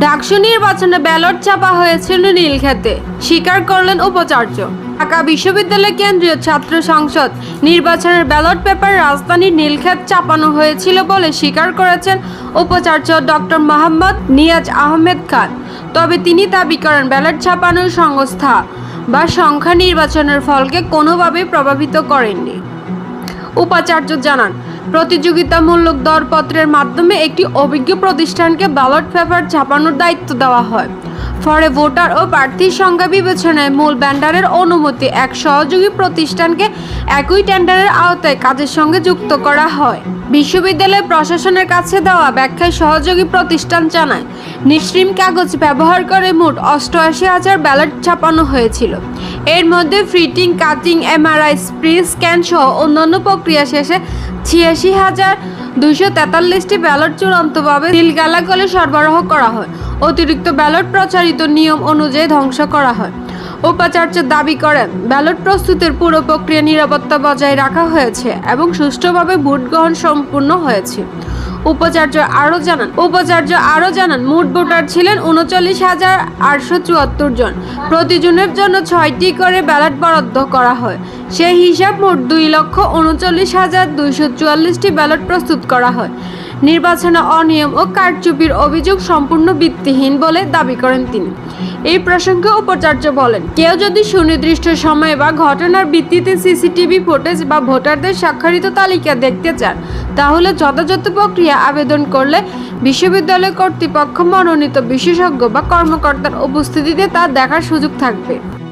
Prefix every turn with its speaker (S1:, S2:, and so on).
S1: ডাকসু নির্বাচনে ব্যালট চাপা হয়েছিল নীলক্ষেতে। স্বীকার করলেন উপাচার্য। ঢাকা বিশ্ববিদ্যালয় কেন্দ্রীয় ছাত্র সংসদ নির্বাচনের ব্যালট পেপার রাজধানীর নীলক্ষেত চাপানো হয়েছিল বলে স্বীকার করেছেন উপাচার্য ডক্টর মোহাম্মদ নিয়াজ আহমেদ খান। তবে তিনি দাবি করেন ব্যালট ছাপানোর সংস্থা বা সংখ্যা নির্বাচনের ফলকে কোনোভাবেই প্রভাবিত করেননি। উপাচার্য জানান, প্রতিযোগিতামূলক দরপত্রের মাধ্যমে একটি অভিজ্ঞ প্রতিষ্ঠানকে ব্যালট পেপার ছাপানোর দায়িত্ব দেওয়া হয়। ফলে ভোটার ও প্রার্থীর সংখ্যা বিবেচনায় মূল ব্যান্ডারের অনুমতি এক সহযোগী প্রতিষ্ঠানকে একই টেন্ডারের আওতায় কাজের সঙ্গে যুক্ত করা হয়। বিশ্ববিদ্যালয় প্রশাসনের কাছে দেওয়া ব্যাখ্যায় সহযোগী প্রতিষ্ঠান জানায় নিশ্রিম কাগজ ব্যবহার করে মোট অষ্টআশি হাজার ব্যালট ছাপানো হয়েছিল। এর মধ্যে ফ্রিটিং কাটিং, এমআরআই, স্প্রি, স্ক্যান সহ অন্যান্য প্রক্রিয়া শেষে ছিয়াশি হাজার দুইশো তেতাল্লিশটি ব্যালট চূড়ান্তভাবে তিলগালাগলে সরবরাহ করা হয়। অতিরিক্ত ব্যালট প্রচারিত নিয়ম অনুযায়ী ধ্বংস করা হয়। উপাচার্য দাবি করেন, ব্যালট প্রস্তুতের পুরো প্রক্রিয়া নিরাপত্তা বজায় রাখা হয়েছে এবং সুষ্ঠুভাবে ভোট গ্রহণ সম্পূর্ণ হয়েছে। উপাচার্য আরও জানান, উপাচার্য আরও জানান, মোট ভোটার ছিলেন উনচল্লিশ হাজার আটশো চুয়াত্তর জন। প্রতিজনের জন্য ছয়টি করে ব্যালট বরাদ্দ করা হয়। সেই হিসাব মোট দুই লক্ষ উনচল্লিশ হাজার দুইশো চুয়াল্লিশটি ব্যালট প্রস্তুত করা হয়। নির্বাচনে অনিয়ম ও কারচুপির অভিযোগ সম্পূর্ণ ভিত্তিহীন বলে দাবি করেন তিনি। এই প্রসঙ্গে উপাচার্য বলেন, কেউ যদি সুনির্দিষ্ট সময় বা ঘটনার ভিত্তিতে সিসিটিভি ফুটেজ বা ভোটারদের স্বাক্ষরিত তালিকা দেখতে চান, তাহলে যথাযথ প্রক্রিয়া আবেদন করলে বিশ্ববিদ্যালয় কর্তৃপক্ষ মনোনীত বিশেষজ্ঞ বা কর্মকর্তার উপস্থিতিতে তা দেখার সুযোগ থাকবে।